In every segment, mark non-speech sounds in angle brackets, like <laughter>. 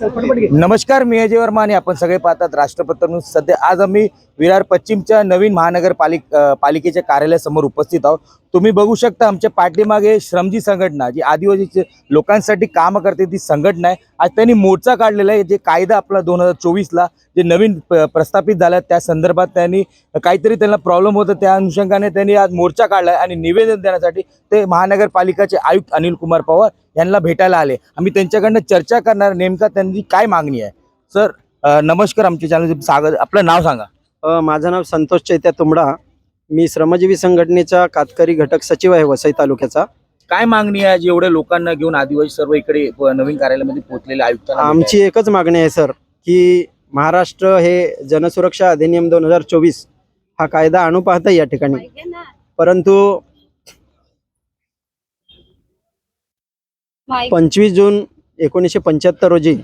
नमस्कार मी अजय वर्मा आणि आपण सगळे पाहतात राष्ट्रपत न्यूज. सध्या आज आम्ही विरार पश्चिमच्या नवीन महानगर पालिक पालिकेच्या कार्यालयासमोर उपस्थित आहोत. तुम्ही बघू शकता आमच्या पाठीमागे श्रमजी संघटना जी आदिवासी लोकांसाठी काम करते ती संघटना आहे. आज त्यांनी मोर्चा काढलेला आहे. जे कायदा आपला दोन हजार चोवीसला जे नवीन प्रस्थापित झाला त्या संदर्भात त्यांनी काहीतरी त्यांना प्रॉब्लेम होतं. त्या अनुषंगाने त्यांनी आज मोर्चा काढला आहे आणि निवेदन देण्यासाठी ते महानगरपालिकाचे आयुक्त अनिल कुमार पवार यांना भेटायला आले. आम्ही त्यांच्याकडनं चर्चा करणार. नेमका त्यांची काय मागणी आहे? सर नमस्कार आमच्या चॅनल स्वागत आपलं नाव सांगा. माझं नाव संतोष चैत्या तुंबडा मी श्रमजीवी संघटनेचा कातकरी घटक सचिव आहे वसई तालुक्याचा. काय मागणी आहे जे एवढ्या लोकांना घेऊन आदिवासी सर्व इकडे प- नवीन कार्यालयामध्ये पोहोचलेले आयुक्तांना आमची एकच मागणी आहे सर की महाराष्ट्र हे जनसुरक्षा अधिनियम दोन हजार चोवीस हा कायदा आणू पाहता या ठिकाणी. परंतु पंचवीस जून एकोणीसशे पंच्याहत्तर रोजी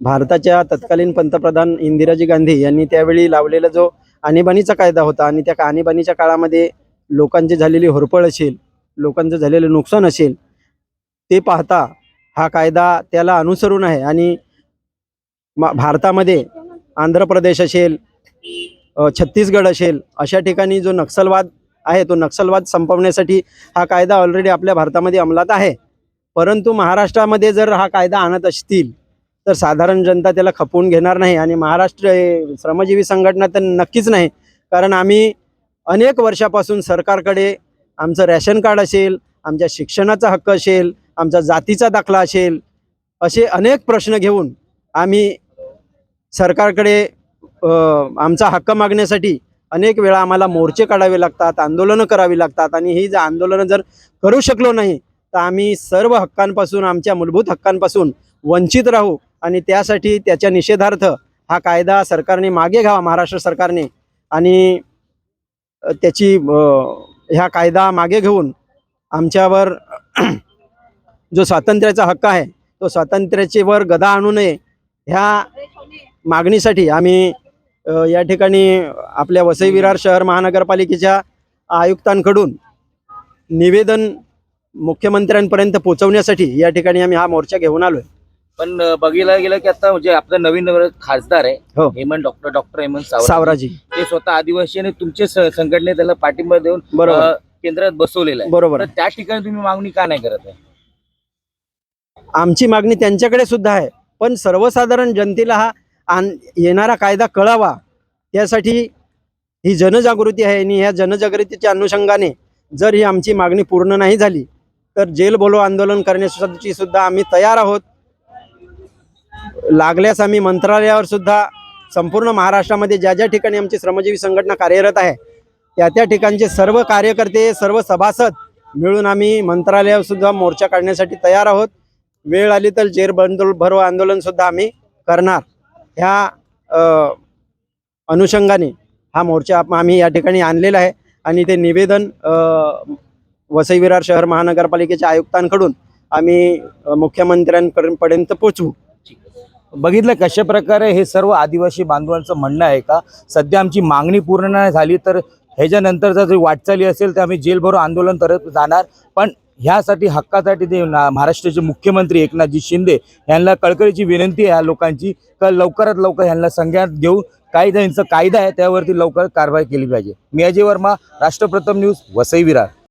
भारताच्या तत्कालीन पंतप्रधान इंदिराजी गांधी यांनी त्यावेळी लावलेला जो आणीबाणीचा कायदा होता आणि त्या आणीबाणीच्या काळामध्ये लोकांची झालेली होरपळ असेल लोकांचं झालेलं नुकसान असेल ते पाहता हा कायदा त्याला अनुसरून आहे. आणि मा- भारतामध्ये आंध्र प्रदेश असेल छत्तीसगड असेल अशा ठिकाणी जो नक्षलवाद आहे तो नक्षलवाद संपवण्यासाठी हा कायदा ऑलरेडी आपल्या भारतामध्ये अंमलात आहे. परंतु महाराष्ट्रामध्ये जर हा कायदा आणत असतील तर साधारण जनता त्याला खपवून घेणार नाही आणि महाराष्ट्र हे श्रमजीवी संघटना तर नक्कीच नाही. कारण आम्ही अनेक वर्षापासून सरकारकडे आमचं रॅशन कार्ड असेल आमच्या शिक्षणाचा हक्क असेल आमचा जातीचा दाखला असेल असे अनेक प्रश्न घेऊन आम्ही सरकारकडे आमचा हक्क मागण्यासाठी अनेक वेळा आम्हाला मोर्चे काढावे लागतात आंदोलनं करावी लागतात आणि ही जर आंदोलनं जर करू शकलो नाही तर आम्ही सर्व हक्कांपासून आमच्या मूलभूत हक्कांपासून वंचित राहू. आणि त्यासाठी त्याच्या निषेधार्थ हा कायदा सरकारने मागे घ्यावा महाराष्ट्र सरकारने. आणि त्याची ह्या कायदा मागे घेऊन आमच्यावर <clears throat> जो स्वातंत्र्याचा हक्क आहे तो स्वातंत्र्याचे वर गदा आणू नये ह्या मागणीसाठी आम्ही या ठिकाणी आपल्या वसई विरार शहर महानगरपालिकेच्या आयुक्तांकडून निवेदन मुख्यमंत्र्यांपर्यंत पोहोचवण्यासाठी या ठिकाणी आम्ही हा मोर्चा घेऊन आलो आहे पण बघायला गेलं की आता म्हणजे आपला नवीन खासदार आहे हो. हेमंत डॉक्टर डॉक्टर हेमंत सावरा सावराजी. ते स्वतः आदिवासी आणि तुमचे स- संघटने त्याला पाठिंबा देऊन बरोबर. अ, केंद्रात बसवलेला आहे. बरोबर. तर त्या ठिकाणी तुम्ही मागणी का नाही करत आहे? आमची मागणी त्यांच्याकडे सुद्धा आहे. पण सर्वसाधारण जनतेला हा येणारा कायदा कळावा त्यासाठी ही जनजागृती आहे आणि ह्या जनजागृतीच्या अनुषंगाने जर ही आमची मागणी पूर्ण नाही झाली तर जेल बोलो आंदोलन करण्यासाठी सुद्धा आम्ही तयार आहोत. लागल्यास आम्ही मंत्रालयावर सुद्धा संपूर्ण महाराष्ट्रामध्ये ज्या ज्या ठिकाणी आमची श्रमजीवी संघटना कार्यरत आहे त्या त्या ठिकाणचे सर्व कार्यकर्ते सर्व सभासद मिळून आम्ही मंत्रालयावर सुद्धा मोर्चा काढण्यासाठी तयार आहोत. वेळ आली तर जेर बंदोल भरो आंदोलन सुद्धा आम्ही करणार. ह्या अनुषंगाने हा मोर्चा आम्ही या ठिकाणी आणलेला आहे आणि ते निवेदन वसई विरार शहर महानगरपालिकेच्या आयुक्तांकडून आम्ही अ, मुख्यमंत्र्यांपर्यंत पोचवू. बघितलं कशा प्रकारे हे सर्व आदिवासी बांधवांचं म्हणणं आहे का? सध्या आमची मागणी पूर्ण नाही झाली तर ह्याच्यानंतरचा जो वाटचाली असेल तर आम्ही जेलभरो आंदोलन करत जाणार. पण ह्यासाठी हक्कासाठी ते महाराष्ट्राचे मुख्यमंत्री एकनाथजी शिंदे यांना कळकळीची विनंती आहे ह्या लोकांची का लवकरात लवकर यांना संज्ञात घेऊन काही ज्यांचा कायदा आहे त्यावरती लवकर कारवाई केली पाहिजे. मी अजय वर्मा राष्ट्रप्रथम न्यूज वसई विरार.